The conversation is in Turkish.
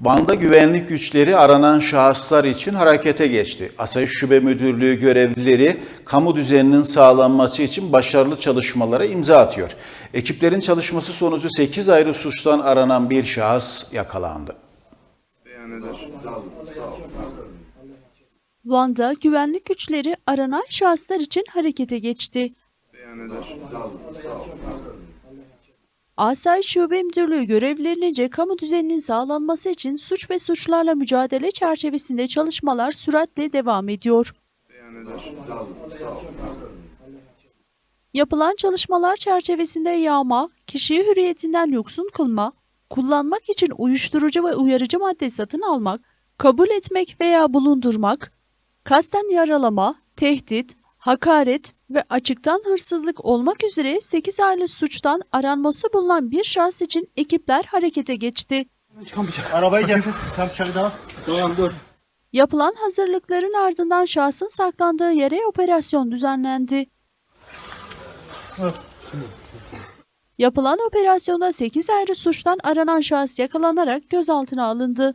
Van'da güvenlik güçleri aranan şahıslar için harekete geçti. Asayiş Şube Müdürlüğü görevlileri kamu düzeninin sağlanması için başarılı çalışmalara imza atıyor. Ekiplerin çalışması sonucu 8 ayrı suçtan aranan bir şahıs yakalandı. beyan eder. Van'da güvenlik güçleri aranan şahıslar için harekete geçti. Beyan eder. Asayiş Şube Müdürlüğü görevlilerince kamu düzeninin sağlanması için suç ve suçlarla mücadele çerçevesinde çalışmalar süratle devam ediyor. Yapılan çalışmalar çerçevesinde yağma, kişiyi hürriyetinden yoksun kılma, kullanmak için uyuşturucu ve uyarıcı madde satın almak, kabul etmek veya bulundurmak, kasten yaralama, tehdit, hakaret ve açıktan hırsızlık olmak üzere 8 ayrı suçtan aranması bulunan bir şahıs için ekipler harekete geçti. Arabayı getir. Tam dışarı daha. Tamam dur. Yapılan hazırlıkların ardından şahsın saklandığı yere operasyon düzenlendi. Yapılan operasyonda 8 ayrı suçtan aranan şahıs yakalanarak gözaltına alındı.